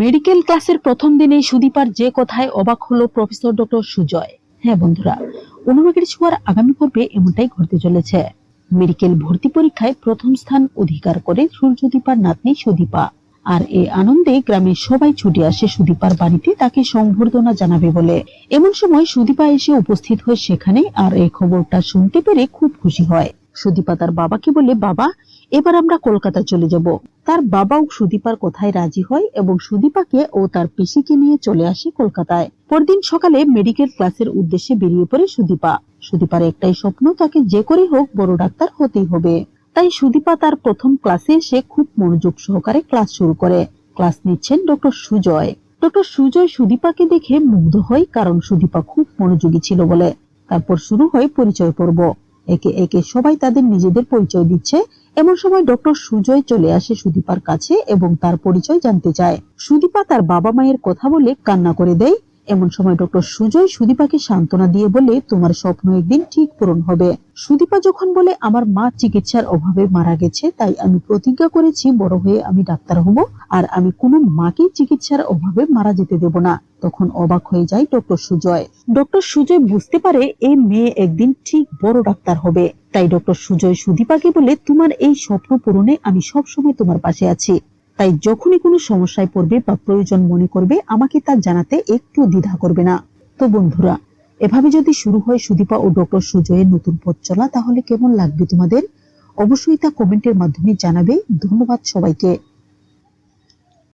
Medical ক্লাসের প্রথম দিনে সুদীপার যে কথায় অবাক হলো প্রফেসর ডক্টর সুজয়। হ্যাঁ বন্ধুরা, অনুরাগের ছোঁয়ার আগামী পর্বে এমনটাই ঘটতে চলেছে। মেডিকেল ভর্তি পরীক্ষায় প্রথম স্থান অধিকার করে সূর্যদীপার নাতনি সুদীপা। আর এই আনন্দে গ্রামের সবাই ছুটে আসে সুদীপার বাড়িতে, তাকে সংবর্ধনা জানাবে বলে। এমন সময় সুদীপা এসে উপস্থিত হয় সেখানে আর এই খবরটা শুনতে পেরে খুব খুশি হয়। সুদীপা তার বাবাকে বলে, বাবা, এবার আমরা কলকাতা চলে যাব। তার বাবাও সুদীপার কথায় রাজি হয় এবং সুদীপাকে ও তার পিসিকে নিয়ে চলে আসে কলকাতায়। পরদিন সকালে মেডিকেল ক্লাসের উদ্দেশ্যে বেরিয়ে পড়ে সুদীপা। সুদীপার একটাই স্বপ্ন, তাকে যে করে হোক বড় ডাক্তার হতেই হবে। তাই সুদীপা তার প্রথম ক্লাসে এসে খুব মনোযোগ সহকারে ক্লাস শুরু করে। ক্লাস নিচ্ছেন ডক্টর সুজয়। ডক্টর সুজয় সুদীপাকে দেখে মুগ্ধ হয়, কারণ সুদীপা খুব মনোযোগী ছিল বলে। তারপর শুরু হয় পরিচয় পর্ব। একে একে সবাই তাদের নিজেদের পরিচয় দিচ্ছে এমন সময় ডক্টর সুজয় চলে আসে সুদীপার কাছে এবং তার পরিচয় জানতে চায়। সুদীপা তার বাবা মায়ের কথা বলে কান্না করে দেয়। এমন সময় ডক্টর সুজয় সুদীপাকে সান্ত্বনা দিয়ে বলে, তোমার স্বপ্ন একদিন ঠিক পূরণ হবে। সুদীপা যখন বলে, আমার মা চিকিৎসার অভাবে মারা গেছে, তাই আমি প্রতিজ্ঞা করেছি, বড় হয়ে আমি ডাক্তার হব, আর আমি কোনো মাকে চিকিৎসার অভাবে মারা যেতে দেব না। তখন অবাক হয়ে যায় ডক্টর সুজয়। ডক্টর সুজয় বুঝতে পারে এই মেয়ে একদিন ঠিক বড় ডাক্তার হবে। তাই ডক্টর সুজয় সুদীপাকে বলে, তোমার এই স্বপ্ন পূরণে আমি সবসময় তোমার পাশে আছি। তাই যখনই কোনো সমস্যায় পড়বে বা প্রয়োজন মনে করবে, আমাকে তা জানাতে একটু দ্বিধা করবে না। তো বন্ধুরা, এভাবে যদি শুরু হয় সুদীপা ও ডক্টর সুজয়ের নতুন পথ চলা, তাহলে কেমন লাগবে তোমাদের? অবশ্যই তা কমেন্টের মাধ্যমে জানাবে। ধন্যবাদ সবাইকে।